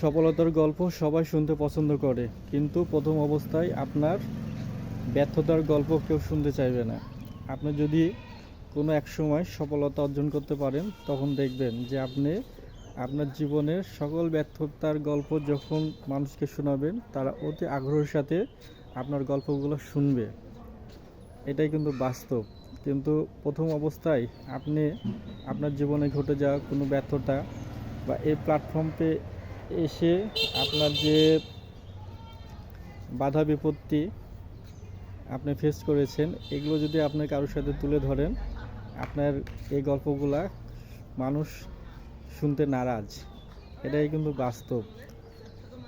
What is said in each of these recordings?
সফলতার গল্প সবাই শুনতে পছন্দ করে, কিন্তু প্রথম অবস্থায় আপনার ব্যর্থতার গল্প কেউ শুনতে চাইবে না। আপনি যদি কোনো এক সময় সফলতা অর্জন করতে পারেন, তখন দেখবেন যে আপনি আপনার জীবনের সকল ব্যর্থতার গল্প যখন মানুষকে শোনাবেন, তারা অতি আগ্রহের সাথে আপনার গল্পগুলো শুনবে। এটাই কিন্তু বাস্তব। কিন্তু প্রথম অবস্থায় আপনি আপনার জীবনে ঘটে যাওয়া কোনো ব্যর্থতা বা এই প্ল্যাটফর্মে এসে আপনার যে বাধা বিপত্তি আপনি ফেস করেছেন, এগুলো যদি আপনি কারোর সাথে তুলে ধরেন, আপনার এই গল্পগুলা মানুষ শুনতে নারাজ। এটাই কিন্তু বাস্তব।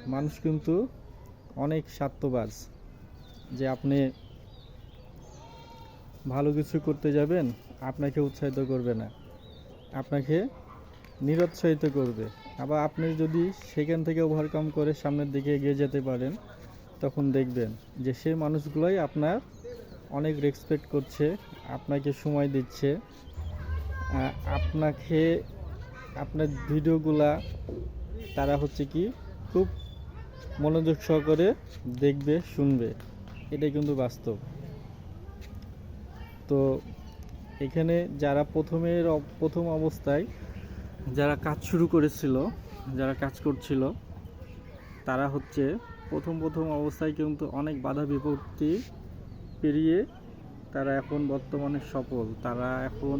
মানুষ কিন্তু অনেক স্বার্থবাজ যে আপনি ভালো কিছু করতে যাবেন, আপনাকে উৎসাহিত করবে না। আপনাকে নিরুৎসাহিত করবে। আবার আপনি যদি সেখান থেকে ওভারকাম করে সামনের দিকে এগিয়ে যেতে পারেন, তখন দেখবেন যে সেই মানুষগুলোই আপনার অনেক রেসপেক্ট করছে, আপনাকে সময় দিচ্ছে। আপনাকে, আপনার ভিডিওগুলা তারা হচ্ছে কি খুব মনোযোগ সহকারে দেখবে, শুনবে। এটাই কিন্তু বাস্তব। তো এখানে যারা প্রথমের, প্রথম অবস্থায় যারা কাজ শুরু করেছিল, যারা কাজ করছিল, তারা হচ্ছে প্রথম প্রথম অবস্থায় কিন্তু অনেক বাধা বিপত্তি পেরিয়ে তারা এখন বর্তমানে সফল। তারা এখন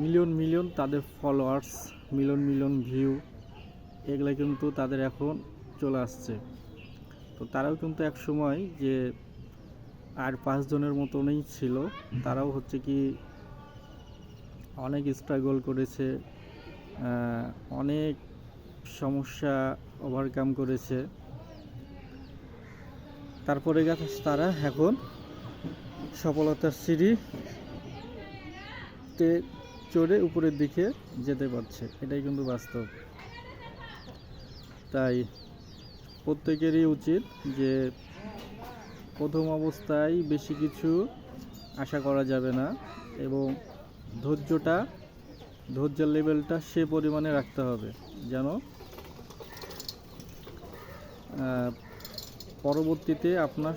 মিলিয়ন মিলিয়ন তাদের ফলোয়ার্স মিলিয়ন মিলিয়ন ভিউ এগুলো কিন্তু তাদের এখন চলে আসছে। তো তারাও কিন্তু এক সময় যে আর পাঁচজনের মতনই ছিল, তারাও হচ্ছে কি অনেক স্ট্রাগল করেছে অনেক সমস্যা ওভারকাম করেছে। তারপরে গেছে তারা এখন সফলতার সিঁড়িতে চড়ে উপরের দিকে যেতে পারছে। এটাই কিন্তু বাস্তব। তাই প্রত্যেকেরই উচিত যে প্রথম অবস্থায় বেশি কিছু আশা করা যাবে না এবং ধৈর্যটা, ধৈর্যের লেভেলটা সে পরিমাণে রাখতে হবে, যেন পরবর্তীতে আপনার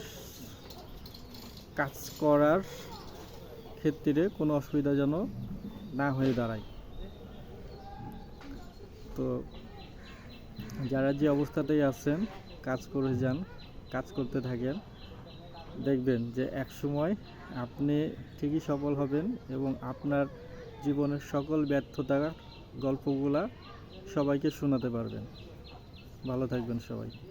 কাজ করার ক্ষেত্রে কোনো অসুবিধা যেন না হয়ে দাঁড়ায়। তো, যারা যে অবস্থাতেই আছেন, কাজ করে যান, কাজ করতে থাকেন দেখবেন যে এক সময় আপনি ঠিকই সফল হবেন এবং আপনার জীবনের সকল ব্যর্থতার গল্পগুলা সবাইকে শোনাতে পারবেন। ভালো থাকবেন সবাই।